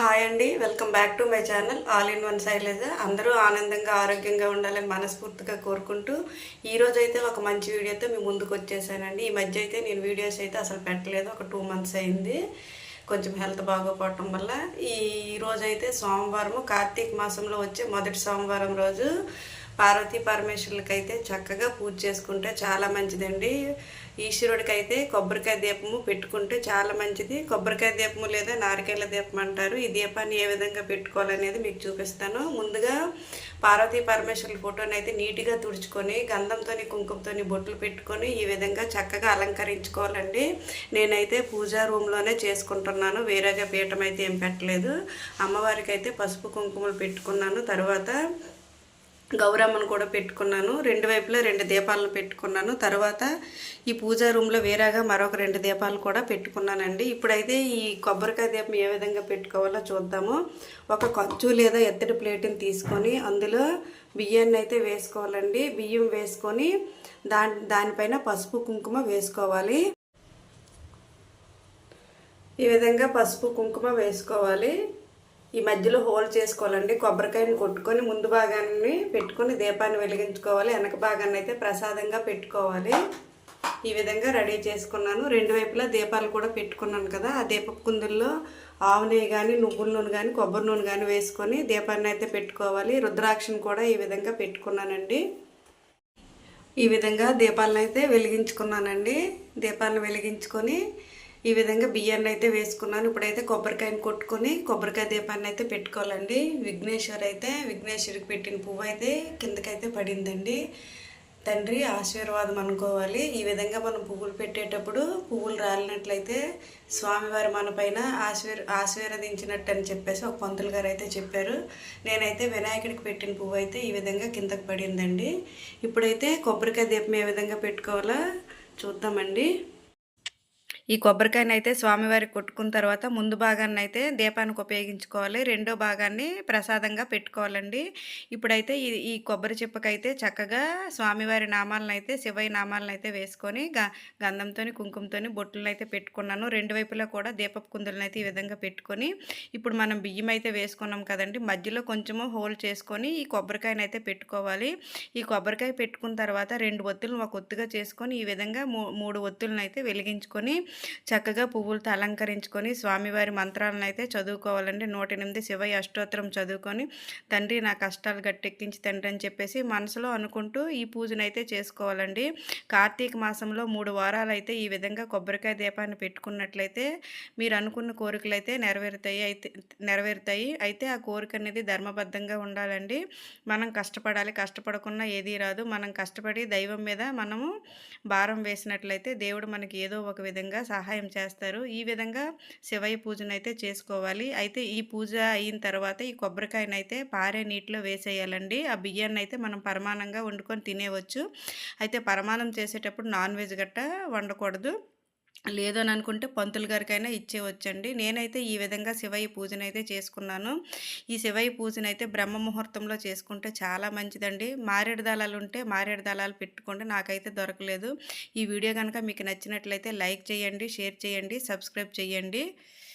Hi అండి. Welcome back to my channel all in one Sailaja. అందరూ ఆనందంగా ఆరోగ్యంగా ఉండాలని మనస్ఫూర్తిగా కోరుకుంటూ ఈరోజు అయితే ఒక మంచి వీడియోతో మీ ముందుకు వచ్చేసానండి. ఈ మధ్య అయితే నేను వీడియోస్ అయితే అసలు పెట్టలేదు. ఒక టూ మంత్స్ అయింది. కొంచెం హెల్త్ బాగోపోవటం వల్ల. ఈ రోజు అయితే కార్తీక మాసంలో వచ్చే మొదటి సోమవారం రోజు పార్వతీ పరమేశ్వరులకైతే అయితే చక్కగా పూజ చేసుకుంటే చాలా మంచిదండి. ఈశ్వరుడికైతే కొబ్బరికాయ దీపము పెట్టుకుంటే చాలా మంచిది. కొబ్బరికాయ దీపము లేదా నారికేళ్ళ దీపం అంటారు. ఈ దీపాన్ని ఏ విధంగా పెట్టుకోవాలనేది మీకు చూపిస్తాను. ముందుగా పార్వతీ పరమేశ్వరుల ఫోటోని అయితే నీట్గా తుడుచుకొని గంధంతోని కుంకుమతోని బొట్లు పెట్టుకొని ఈ విధంగా చక్కగా అలంకరించుకోవాలండి. నేనైతే పూజా రూమ్లోనే చేసుకుంటున్నాను. వేరేగా పీఠం అయితే ఏం పెట్టలేదు. అమ్మవారికి అయితే పసుపు కుంకుమలు పెట్టుకున్నాను. తర్వాత గౌరమ్మను కూడా పెట్టుకున్నాను. రెండు వైపులా రెండు దీపాలను పెట్టుకున్నాను. తర్వాత ఈ పూజా రూమ్లో వేరేగా మరొక రెండు దీపాలు కూడా పెట్టుకున్నానండి. ఇప్పుడైతే ఈ కొబ్బరికాయ దీపం ఏ విధంగా పెట్టుకోవాలో చూద్దాము. ఒక ఖర్చు లేదా ఎత్తడి ప్లేట్ని తీసుకొని అందులో బియ్యాన్ని అయితే వేసుకోవాలండి. బియ్యం వేసుకొని దాని దానిపైన పసుపు కుంకుమ వేసుకోవాలి. ఈ విధంగా పసుపు కుంకుమ వేసుకోవాలి. ఈ మధ్యలో హోల్ చేసుకోవాలండి. కొబ్బరికాయని కొట్టుకొని ముందు భాగాన్ని పెట్టుకొని దీపాన్ని వెలిగించుకోవాలి. వెనక భాగాన్ని అయితే ప్రసాదంగా పెట్టుకోవాలి. ఈ విధంగా రెడీ చేసుకున్నాను. రెండు వైపులా దీపాలు కూడా పెట్టుకున్నాను కదా. ఆ దీప కుందుల్లో ఆవు నెయ్యి కానీ నువ్వుల నూనె కానీ కొబ్బరి నూనె కానీ వేసుకొని దీపాన్ని అయితే పెట్టుకోవాలి. రుద్రాక్షను కూడా ఈ విధంగా పెట్టుకున్నానండి. ఈ విధంగా దీపాలను అయితే వెలిగించుకున్నానండి. దీపాలను వెలిగించుకొని ఈ విధంగా బియ్యాన్ని అయితే వేసుకున్నాను. ఇప్పుడైతే కొబ్బరికాయని కొట్టుకొని కొబ్బరికాయ దీపాన్ని అయితే పెట్టుకోవాలండి. విఘ్నేశ్వర్ అయితే విఘ్నేశ్వరికి పెట్టిన పువ్వు అయితే కిందకైతే పడిందండి. తండ్రి ఆశీర్వాదం అనుకోవాలి. ఈ విధంగా మనం పువ్వులు పెట్టేటప్పుడు పువ్వులు రాలినట్లయితే స్వామివారి మన పైన ఆశీర్ ఆశీర్వదించినట్టు అని చెప్పేసి ఒక పంతులు గారు అయితే చెప్పారు. నేనైతే వినాయకుడికి పెట్టిన పువ్వు అయితే ఈ విధంగా కిందకి పడిందండి. ఇప్పుడైతే కొబ్బరికాయ దీపం ఏ విధంగా పెట్టుకోవాలో చూద్దామండి. ఈ కొబ్బరికాయని అయితే స్వామివారికి కొట్టుకున్న తర్వాత ముందు భాగాన్ని అయితే దీపానికి ఉపయోగించుకోవాలి. రెండో భాగాన్ని ప్రసాదంగా పెట్టుకోవాలండి. ఇప్పుడైతే ఈ ఈ కొబ్బరి చిప్పకైతే చక్కగా స్వామివారి నామాలను అయితే శివయ్య నామాలను అయితే వేసుకొని గ గంధంతో కుంకుమతోని బొట్టులను అయితే పెట్టుకున్నాను. రెండు వైపులా కూడా దీపపు కుందులను అయితే ఈ విధంగా పెట్టుకొని ఇప్పుడు మనం బియ్యం అయితే వేసుకున్నాం కదండి. మధ్యలో కొంచెము హోల్ చేసుకొని ఈ కొబ్బరికాయని అయితే పెట్టుకోవాలి. ఈ కొబ్బరికాయ పెట్టుకున్న తర్వాత రెండు ఒత్తులను ఒక ఒత్తుగా చేసుకొని ఈ విధంగా మూడు ఒత్తులను అయితే వెలిగించుకొని చక్కగా పువ్వులతో అలంకరించుకొని స్వామివారి మంత్రాలను అయితే చదువుకోవాలండి. నూట ఎనిమిది శివయ్య అష్టోత్తరం చదువుకొని తండ్రి నా కష్టాలు గట్టెక్కించి తండ్రి అని చెప్పేసి మనసులో అనుకుంటూ ఈ పూజను అయితే చేసుకోవాలండి. కార్తీక మాసంలో మూడు వారాలు అయితే ఈ విధంగా కొబ్బరికాయ దీపాన్ని పెట్టుకున్నట్లయితే మీరు అనుకున్న కోరికలు అయితే నెరవేరుతాయి అయితే నెరవేరుతాయి. అయితే ఆ కోరిక అనేది ధర్మబద్ధంగా ఉండాలండి. మనం కష్టపడాలి కష్టపడకుండా ఏదీ రాదు. మనం కష్టపడి దైవం మీద మనము భారం వేసినట్లయితే దేవుడు మనకి ఏదో ఒక విధంగా సహాయం చేస్తారు. ఈ విధంగా శివయ్య పూజను అయితే చేసుకోవాలి. అయితే ఈ పూజ అయిన తర్వాత ఈ కొబ్బరికాయను అయితే పారే నీటిలో వేసేయాలండి. ఆ బియ్యాన్ని అయితే మనం పరమాణంగా వండుకొని తినేవచ్చు. అయితే పరమాణం చేసేటప్పుడు నాన్ వెజ్ గట్ట వండకూడదు. లేదని అనుకుంటే పంతులు గారికైనా ఇచ్చేవచ్చండి నేనైతే ఈ విధంగా శివయ్య పూజను అయితే చేసుకున్నాను. ఈ శివయ్య పూజను అయితే బ్రహ్మ ముహూర్తంలో చేసుకుంటే చాలా మంచిదండి. మారేడు దళాలు ఉంటే మారేడు దళాలు పెట్టుకోండి నాకైతే దొరకలేదు. ఈ వీడియో కనుక మీకు నచ్చినట్లయితే లైక్ చేయండి షేర్ చేయండి సబ్స్క్రైబ్ చేయండి.